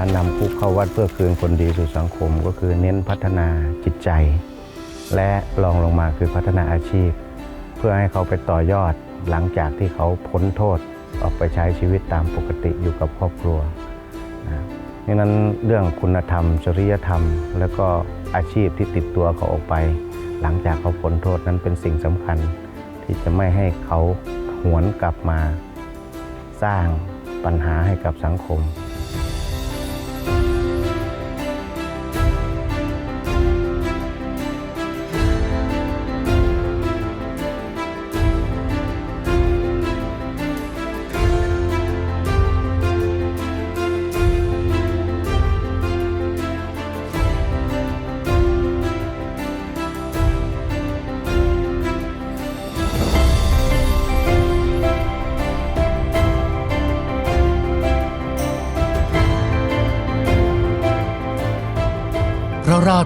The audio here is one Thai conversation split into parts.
านำคุกเข้าวัดเพื่อคืนคนดีสู่สังคม ก็คือเน้นพัฒนาจิตใจ และรองลงมาคือพัฒนาอาชีพ เพื่อให้เขาไปต่อยอดหลังจากที่เขาพ้นโทษออกไปใช้ชีวิตตามปกติอยู่กับครอบครัวนะดังนั้นเรื่องคุณธรรม จริยธรรม แล้วก็อาชีพที่ติดตัวเขาออกไป หลังจากเขาพ้นโทษนั้นเป็นสิ่งสำคัญ ที่จะไม่ให้เขาหวนกลับมา สร้างปัญหาให้กับสังคม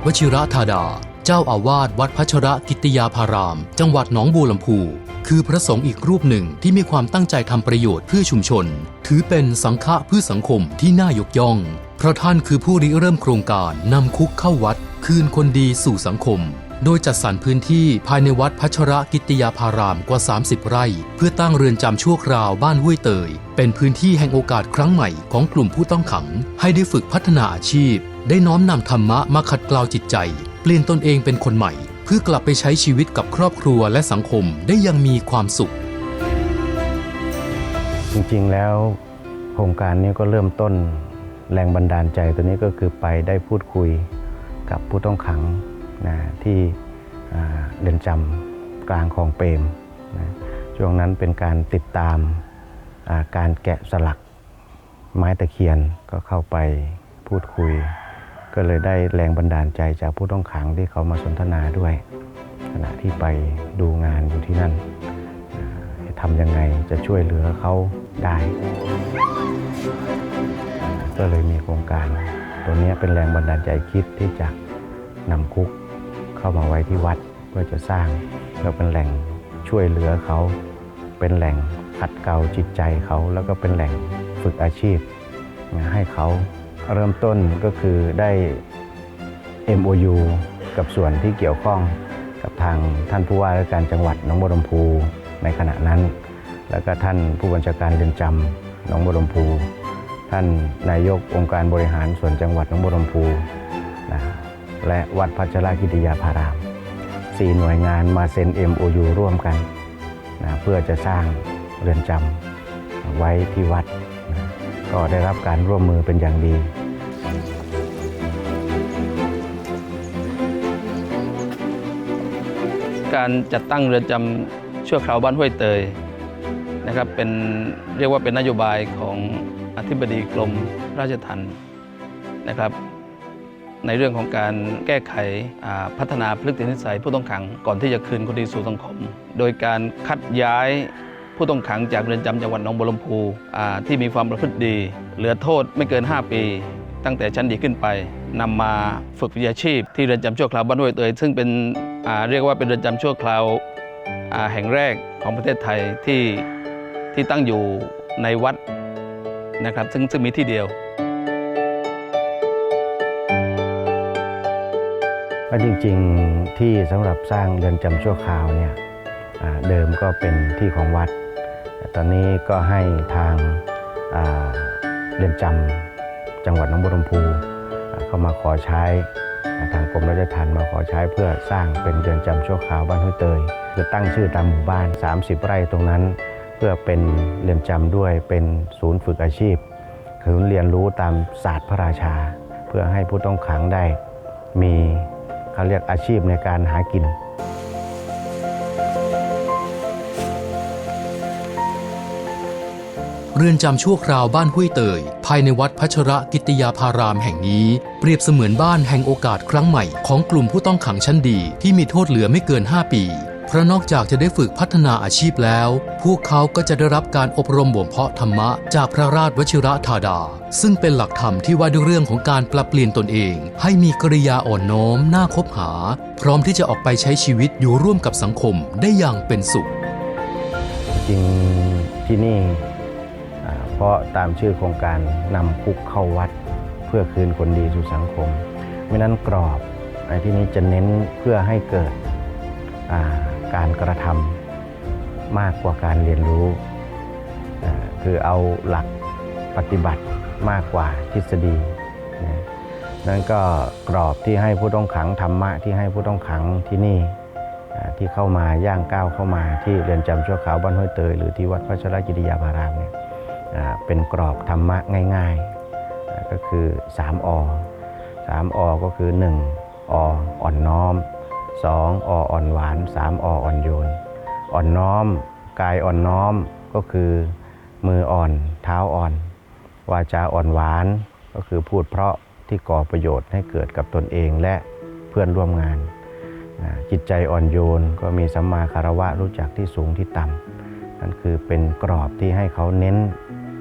วชิระธาดา เจ้าอาวาสวัดพัชระกิติยาพาราม จังหวัดหนองบัวลำพูคือพระสงฆ์อีกรูปหนึ่งที่มีความตั้งใจทำประโยชน์เพื่อชุมชน ถือเป็นสังฆะเพื่อสังคมที่น่ายกย่อง เพราะท่านคือผู้ริเริ่มโครงการนำคุกเข้าวัด คืนคนดีสู่สังคม โดยจัดสรรพื้นที่ภายในวัดพัชระกิติยาพารามกว่า 30 ไร่ เพื่อตั้งเรือนจำชั่วคราวบ้านห้วยเตย เป็นพื้นที่แห่งโอกาสครั้งใหม่ของกลุ่มผู้ต้องขัง ให้ได้ฝึกพัฒนาอาชีพ ได้น้อมนำธรรมะมาขัดเกลาจิตใจ เปลี่ยนตนเองเป็นคนใหม่ เพื่อกลับไปใช้ชีวิตกับครอบครัวและสังคมได้อยังมีความสุข จริงๆแล้วโครงการนี้ก็เริ่มต้นแรงบันดาลใจตัวนี้ก็คือไปได้พูดคุยกับผู้ต้องขังนะที่เรือนจำกลางคลองเปรมนะช่วงนั้นเป็นการติดตามการแกะสลักไม้ตะเคียนก็เข้าไปพูดคุย ก็เลยได้แรงบันดาลใจจากผู้ต้องขังที่เขามาสนทนาด้วย ขณะที่ไปดูงานอยู่ที่นั่นทำยังไงจะช่วยเหลือเขาได้ ก็เลยมีโครงการ ตัวนี้เป็นแรงบันดาลใจคิดที่จะนำคุกเข้ามาไว้ที่วัดเพื่อจะสร้างเพื่อเป็นแหล่งช่วยเหลือเขา เป็นแหล่งขัดเกลาจิตใจเขา แล้วก็เป็นแหล่งฝึกอาชีพให้เขา เริ่มต้นก็คือได้ MOU กับส่วนที่เกี่ยวข้องกับทางท่านผู้ว่าราชการจังหวัดหนองบัวลำพูในขณะนั้น แล้วก็ท่านผู้บัญชาการเรือนจำหนองบัวลำพู ท่านนายกองค์การบริหารส่วนจังหวัดหนองบัวลำพูนะและวัดพัชรกิติยาพารามสี่หน่วยงานมาเซ็น MOU ร่วมกันนะเพื่อจะสร้างเรือนจำไว้ที่วัด ก็ได้รับการร่วมมือเป็นอย่างดี การจัดตั้งเรือนจำชั่วคราวบ้านห้วยเตยนะครับเป็นเรียกว่าเป็นนโยบายของอธิบดีกรมราชทัณฑ์นะครับ ในเรื่องของการแก้ไขพัฒนาพฤตินิสัยผู้ต้องขังก่อนที่จะคืนคนดีสู่สังคม โดยการคัดย้าย ผู้ต้องขังจากเรือนจำจังหวัดหนองบัวลำพูที่มีความประพฤติดี เหลือโทษไม่เกิน 5 ปี ตั้งแต่ชั้นดีขึ้นไปนำมาฝึกวิชาชีพ ที่เรือนจำชั่วคราวบ้านห้วยเตยซึ่งเป็นเรียกว่าเป็นเรือนจำชั่วคราวาแห่งแรกของประเทศไทยที่ที่ตั้งอยู่ในวัดนะครับซึ่งซึ่งมีที่เดียวก็จริงๆที่สำหรับสร้างเรือนจำชั่วคราวเนี่ยเดิมก็เป็นที่ของวัด ตอนนี้ก็ให้ทางาเรือนจำจังหวัดหนองบัวลำพูเข้ามาขอใช้ทางกรมราชทัณฑ์มาขอใช้เพื่อสร้างเป็นเรือนจำชั่วคราวบ้านห้วยเตยคือตั้งชื่อตามหมู่บ้าน 30 ไร่ตรงนั้น เพื่อเป็นเรือนจำด้วยเป็นศูนย์ฝึกอาชีพคือเรียนรู้ตามศาสตร์พระราชา เพื่อให้ผู้ต้องขังได้มีเขาเรียกอาชีพในการหากิน เรือนจำชั่วคราวบ้านห้วยเตย ภายในวัดพัชระกิติยาพารามแห่งนี้ เปรียบเสมือนบ้านแห่งโอกาสครั้งใหม่ของกลุ่มผู้ต้องขังชั้นดีที่มีโทษเหลือไม่เกิน 5 ปี เพราะนอกจากจะได้ฝึกพัฒนาอาชีพแล้ว พวกเขาก็จะได้รับการอบรมบ่มเพาะธรรมะจากพระราชวชิระธาดา ซึ่งเป็นหลักธรรมที่ว่าด้วยเรื่องของการปรับเปลี่ยนตนเอง ให้มีกริยาอ่อนน้อมน่าคบหา พร้อมที่จะออกไปใช้ชีวิตอยู่ร่วมกับสังคมได้อย่างเป็นสุข จริงที่นี่ เพราะตามชื่อโครงการนำคุกเข้าวัด เพื่อคืนคนดีสู่สังคมไม่นั้นกรอบในที่นี้จะเน้นเพื่อให้เกิดการกระทำมากกว่าการเรียนรู้ คือเอาหลักปฏิบัติมากกว่าทฤษฎีนะนั่นก็กรอบที่ให้ผู้ต้องขังธรรมะที่ให้ผู้ต้องขังที่นี่ที่เข้ามาย่างก้าวเข้ามาที่เรือนจำชั่วคราวบ้านห้วยเตยหรือที่วัดพระชรกิติยาภารามเนี่ย เป็นกรอบธรรมะง่ายๆ ก็คือ 3อ3อก็คือ 1 ออ่อนน้อม 2 ออ่อนหวาน 3 ออ่อนโยน อ่อนน้อม กายอ่อนน้อมก็คือมืออ่อนเท้าอ่อน วาจาอ่อนหวานก็คือพูดเพราะที่ก่อประโยชน์ให้เกิดกับตนเองและเพื่อนร่วมงาน จิตใจอ่อนโยนก็มีสัมมาคารวะรู้จักที่สูงที่ต่ำนั่นคือเป็นกรอบที่ให้เขาเน้น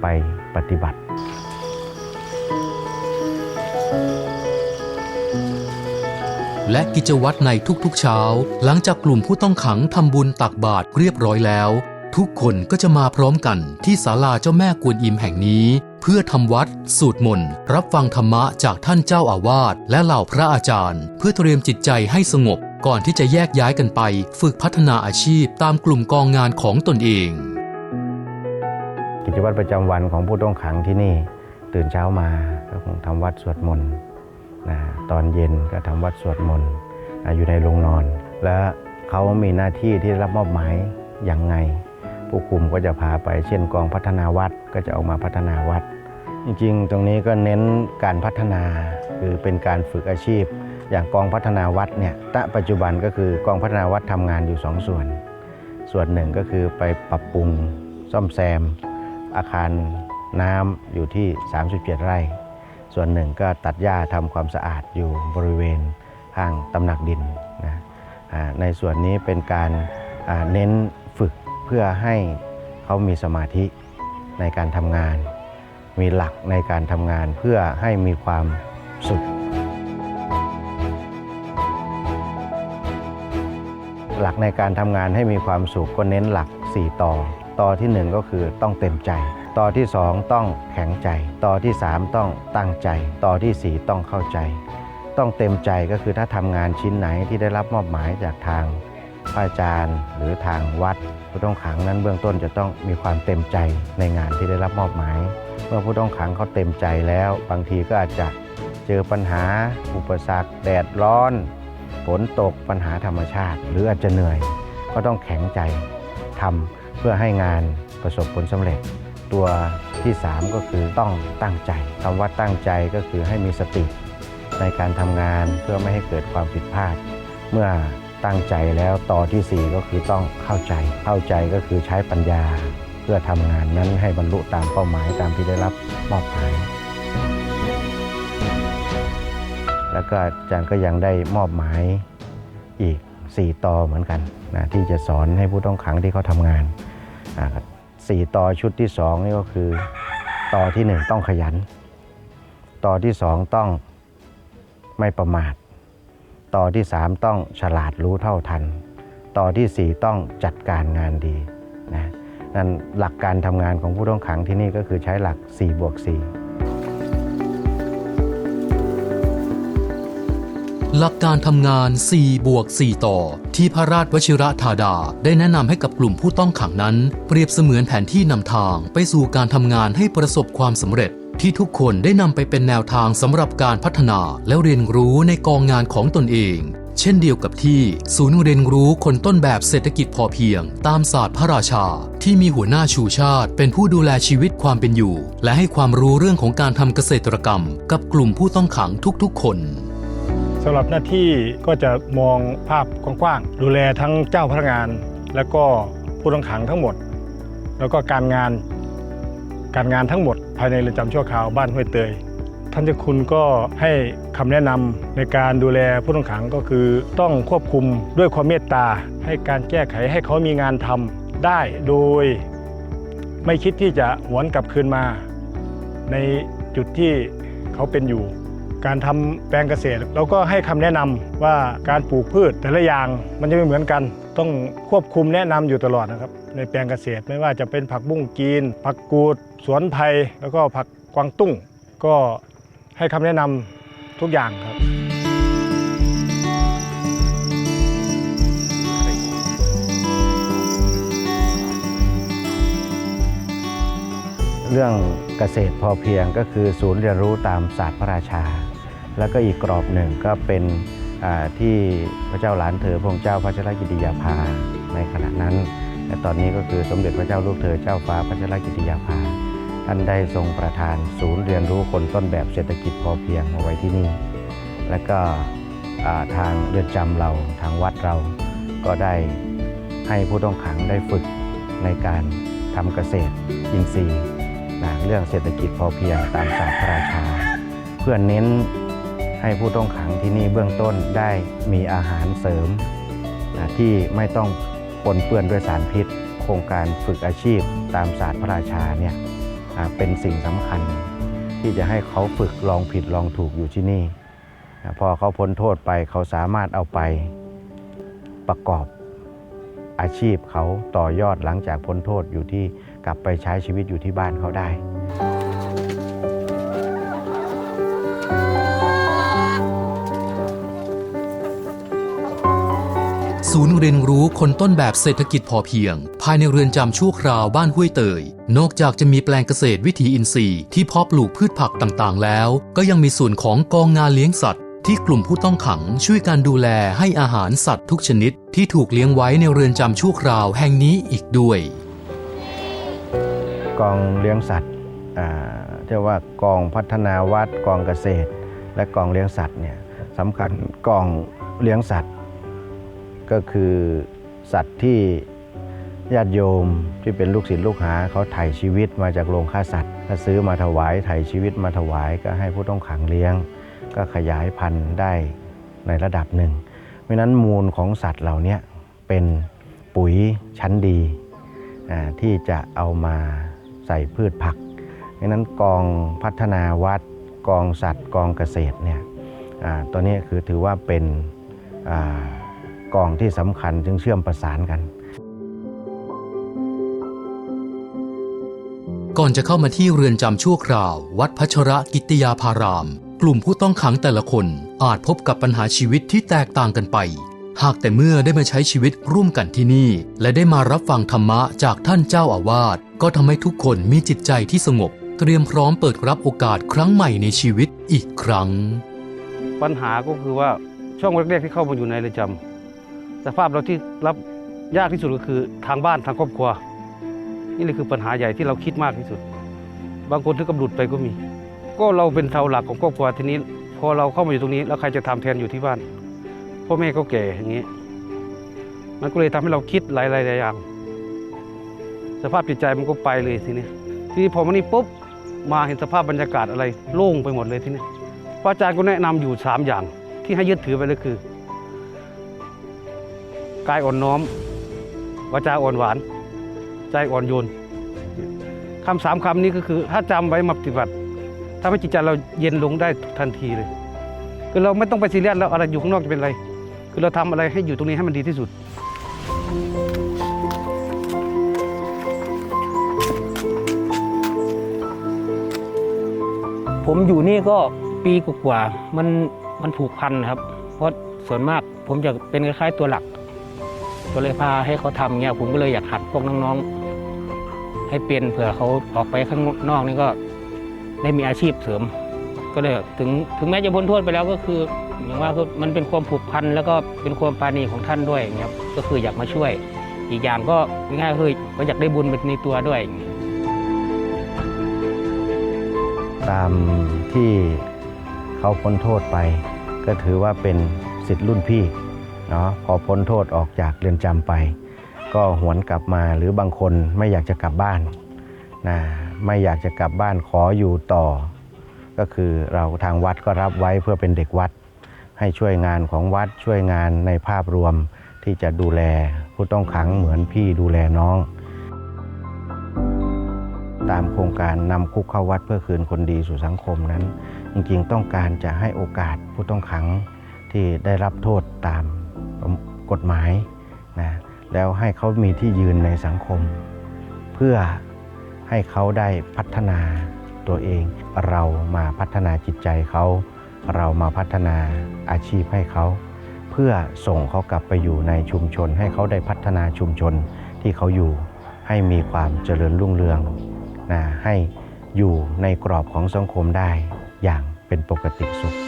ไปปฏิบัติ และกิจวัตรในทุกๆเช้า หลังจากกลุ่มผู้ต้องขังทำบุญตักบาตรเรียบร้อยแล้ว ทุกคนก็จะมาพร้อมกันที่ศาลาเจ้าแม่กวนอิมแห่งนี้ เพื่อทำวัด สวดมนต์รับฟังธรรมะจากท่านเจ้าอาวาสและเหล่าพระอาจารย์ เพื่อเตรียมจิตใจให้สงบก่อนที่จะแยกย้ายกันไป ฝึกพัฒนาอาชีพตามกลุ่มกองงานของตนเอง กิจวัตรประจำวันของผู้ต้องขังที่นี่ตื่นเช้ามาก็คงทำวัดสวดมนต์นะตอนเย็นก็ทำวัดสวดมนต์อ่าอยู่ในโรงนอน และเขามีหน้าที่ที่รับมอบหมายอย่างไง ผู้คุมก็จะพาไปเช่นกองพัฒนาวัดก็จะออกมาพัฒนาวัด จริงๆ ตรงนี้ก็เน้นการพัฒนาคือเป็นการฝึกอาชีพ อย่างกองพัฒนาวัดเนี่ยณปัจจุบันก็คือกองพัฒนาวัดทำงานอยู่สองส่วน ส่วนหนึ่งก็คือไปปรับปรุงซ่อมแซม อาคารน้ำอยู่ที่ 37 ไร่ ส่วนหนึ่งก็ตัดหญ้าทำความสะอาดอยู่บริเวณข้างตำหนักดินนะในส่วนนี้เป็นการเน้นฝึกเพื่อให้เขามีสมาธิในการทำงาน มีหลักในการทำงานเพื่อให้มีความสุข หลักในการทำงานให้มีความสุขก็เน้นหลัก 4 ต่อ ต่อทีหนึ่1 ก็คือต้องเต็มใจ ต่อที่ 2 ต้องแข็งใจ ต่อที่ 3 ต้องตั้งใจ ต่อทีสี่ 4 ต้องเข้าใจ ต้องเต็มใจก็คือถ้าทำงานชิ้นไหนที่ได้รับมอบหมายจากทางพระอาจารย์หรือทางวัด ผู้ต้องขังนั้นเบื้องต้นจะต้องมีความเต็มใจในงานที่ได้รับมอบหมาย เมื่อผู้ต้องขังเขาเต็มใจแล้ว บางทีก็อาจจะเจอปัญหา อุปสรรค แดดร้อนฝนตกปัญหาธรรมชาติ หรืออาจจะเหนื่อย ก็ต้องแข็งใจทำ เพื่อให้งานประสบผลสำเร็จ ตัวที่ 3 ก็คือต้องตั้งใจคำว่าตั้งใจก็คือให้มีสติในการทำงานเพื่อไม่ให้เกิดความผิดพลาด เมื่อตั้งใจแล้วต่อทีสี่4 ก็คือต้องเข้าใจ เข้าใจก็คือใช้ปัญญา เพื่อทำงานนั้นให้บรรลุตามเป้าหมายตามที่ได้รับมอบหมายแล้วก็อาจารย์ก็ยังได้มอบหมายอีก 4 ต่อเหมือนกันนะที่จะสอนให้ผู้ต้องขังที่เขาทำงานสี่ต่อชุดที่ 2 นี่ก็คือต่อที่ 1 ต้องขยัน ต่อที่ 2 ต้องไม่ประมาท ต่อที่ 3 ต้องฉลาดรู้เท่าทัน ต่อทีสี่4 ต้องจัดการงานดีนะนั่นหลักการทำงานของผู้ต้องขังที่นี่ก็คือใช้หลัก4บวก4 หลักการทำงาน 4 บวก 4 ต่อ ที่พระราชวชิระธาดา ได้แนะนำให้กับกลุ่มผู้ต้องขังนั้น เปรียบเสมือนแผนที่นำทางไปสู่การทำงานให้ประสบความสำเร็จ ที่ทุกคนได้นำไปเป็นแนวทางสำหรับการพัฒนาและเรียนรู้ในกองงานของตนเอง เช่นเดียวกับที่ ศูนย์เรียนรู้คนต้นแบบเศรษฐกิจพอเพียง ตามศาสตร์พระราชา ที่มีหัวหน้าชูชาติ เป็นผู้ดูแลชีวิตความเป็นอยู่ และให้ความรู้เรื่องของการทำเกษตรกรรม กับกลุ่มผู้ต้องขังทุกๆ คน สำหรับหน้าที่ก็จะมองภาพกว้างๆดูแลทั้งเจ้าพนักงาน และก็ผู้ต้องขังทั้งหมด แล้วก็การงานการงานทั้งหมดภายในเรือนจำชั่วคราวบ้านห้วยเตย ท่านเจ้าคุณก็ให้คำแนะนำในการดูแลผู้ต้องขังก็คือต้องควบคุมด้วยความเมตตา ให้การแก้ไขให้เขามีงานทำได้โดย ไม่คิดที่จะหวนกลับคืนมา ในจุดที่เขาเป็นอยู่ การทำแปลงเกษตรเราก็ให้คำแนะนำว่าการปลูกพืชแต่ละอย่างมันจะไม่เหมือนกัน ต้องควบคุมแนะนำอยู่ตลอดนะครับ ในแปลงเกษตรไม่ว่าจะเป็นผักบุ้งกีน ผักกูด สวนไผ่แล้วก็ผักกวางตุ้ง ก็ให้คำแนะนำทุกอย่างครับเรื่องเกษตรพอเพียงก็คือศูนย์เรียนรู้ตามศาสตร์พระราชา แล้วก็อีกกรอบหนึ่งก็เป็นที่พระเจ้าหลานเธอพระองค์เจ้าพัชรกิติยาภาในขณะนั้นและตอนนี้ก็คือสมเด็จพระเจ้าลูกเธอเจ้าฟ้าพัชรกิติยาภาท่านได้ทรงประทานศูนย์เรียนรู้คนต้นแบบเศรษฐกิจพอเพียงมาไว้ที่นี่ และก็ทางเรือนจำเราทางวัดเราก็ได้ให้ผู้ต้องขังได้ฝึกในการทำเกษตรอินทรีย์นะเรื่องเศรษฐกิจพอเพียงตามศาสตร์พระราชา เพื่อเน้น ให้ผู้ต้องขังที่นี่เบื้องต้นได้มีอาหารเสริมนะที่ไม่ต้องปนเปื้อนด้วยสารพิษ โครงการฝึกอาชีพตามศาสตร์พระราชาเนี่ยเป็นสิ่งสำคัญ ที่จะให้เขาฝึกลองผิดลองถูกอยู่ที่นี่ พอเขาพ้นโทษไปเขาสามารถเอาไปประกอบอาชีพเขาต่อยอดหลังจากพ้นโทษอยู่ที่กลับไปใช้ชีวิตอยู่ที่บ้านเขาได้ ศูนย์เรียนรู้คนต้นแบบเศรษฐกิจพอเพียง ภายในเรือนจำชั่วคราวบ้านห้วยเตย นอกจากจะมีแปลงเกษตรวิถีอินทรีย์ที่เพาะปลูกพืชผักต่างๆ แล้ว ก็ยังมีส่วนของกองงานเลี้ยงสัตว์ ที่กลุ่มผู้ต้องขังช่วยการดูแลให้อาหารสัตว์ทุกชนิด ที่ถูกเลี้ยงไว้ในเรือนจำชั่วคราวแห่งนี้อีกด้วย กองเลี้ยงสัตว์เรียกว่ากองพัฒนาวัดกองเกษตร และกองเลี้ยงสัตว์เนี่ยสำคัญกองเลี้ยงสัตว์ ก็คือสัตว์ที่ญาติโยมที่เป็นลูกศิษย์ลูกหาเขาไถ่ชีวิตมาจากโรงฆ่าสัตว์ถ้าซื้อมาถวายไถ่ชีวิตมาถวายก็ให้ผู้ต้องขังเลี้ยง ก็ขยายพันธุ์ได้ในระดับหนึ่งเพราะนั้นมูลของสัตว์เหล่านี้เป็นปุ๋ยชั้นดีที่จะเอามาใส่พืชผักดังนั้นกองพัฒนาวัดกองสัตว์กองเกษตรเนี่ยตัวนี้คือถือว่าเป็นอา กองที่สำคัญจึงเชื่อมประสานกัน ก่อนจะเข้ามาที่เรือนจำชั่วคราว วัดพัชระกิติยาพาราม กลุ่มผู้ต้องขังแต่ละคนอาจพบกับปัญหาชีวิตที่แตกต่างกันไป หากแต่เมื่อได้มาใช้ชีวิตร่วมกันที่นี่ และได้มารับฟังธรรมะจากท่านเจ้าอาวาสก็ทำให้ทุกคนมีจิตใจที่สงบ เตรียมพร้อมเปิดรับโอกาสครั้งใหม่ในชีวิตอีกครั้ง ปัญหาก็คือว่าช่วงแรกๆที่เข้ามาอยู่ในเรือนจำ สภาพเราที่รับยากที่สุดก็คือทางบ้านทางครอบครัว นี่เลยคือปัญหาใหญ่ที่เราคิดมากที่สุด บางคนถึงกับหลุดไปก็มี ก็เราเป็นเสาหลักของครอบครัวทีนี้ พอเราเข้ามาอยู่ตรงนี้แล้วใครจะทำแทนอยู่ที่บ้านพ่อแม่ก็แก่อย่างนี้ มันก็เลยทำให้เราคิดหลายหลายอย่างสภาพจิตใจมันก็ไปเลยทีนี้ทีนี้พอมานี่ปุ๊บมาเห็นสภาพบรรยากาศอะไรโล่งไปหมดเลยทีนี้พระอาจารย์ก็แนะนำอยู่สามอย่างที่ให้ยึดถือไปเลยคือ กายอ่อนน้อมวาจาอ่อนหวาน ใจอ่อนโยนคำสามคำนี้ก็คือ ถ้าจำไว้มาปฏิบัติทำให้จิตใจเราเย็นลงได้ทันทีเลย คือเราไม่ต้องไปซีเรียสแล้วอะไรอยู่ข้างนอกจะเป็นอะไร คือเราทำอะไรให้อยู่ตรงนี้ให้มันดีที่สุดผมอยู่นี่ก็ปีกว่าๆมันมันผูกพันครับ เพราะส่วนมากผมจะเป็นคล้ายๆตัวหลัก ก็เลยพาให้เขาทำเงี้ยผมก็เลยอยากหัดพวกน้องๆ ให้เป็นเผื่อเขาออกไปข้างนอกนี่ก็ได้มีอาชีพเสริม ก็เลยถึงถึงแม้จะพ้นโทษไปแล้วก็คืออย่างว่ามันเป็นความผูกพันแล้วก็เป็นความปาณีของท่านด้วยเงี้ยครับก็คืออยากมาช่วย อีกอย่างก็ง่ายๆคือก็อยากได้บุญไปในตัวด้วย ตามที่เขาพ้นโทษไป ก็ถือว่าเป็นสิทธิ์รุ่นพี่ เนาะพอพ้นโทษออกจากเรือนจำไป ก็หวนกลับมาหรือบางคนไม่อยากจะกลับบ้านนะไม่อยากจะกลับบ้านขออยู่ต่อ ก็คือเราทางวัดก็รับไว้เพื่อเป็นเด็กวัด ให้ช่วยงานของวัดช่วยงานในภาพรวมที่จะดูแลผู้ต้องขังเหมือนพี่ดูแลน้อง ตามโครงการนำคุกเข้าวัดเพื่อคืนคนดีสู่สังคมนั้น จริงๆต้องการจะให้โอกาสผู้ต้องขังที่ได้รับโทษตาม กฎหมายนะแล้วให้เขามีที่ยืนในสังคม เพื่อให้เขาได้พัฒนาตัวเอง เรามาพัฒนาจิตใจเขา เรามาพัฒนาอาชีพให้เขา เพื่อส่งเขากลับไปอยู่ในชุมชน ให้เขาได้พัฒนาชุมชนที่เขาอยู่ให้มีความเจริญรุ่งเรืองนะให้อยู่ในกรอบของสังคมได้อย่างเป็นปกติสุข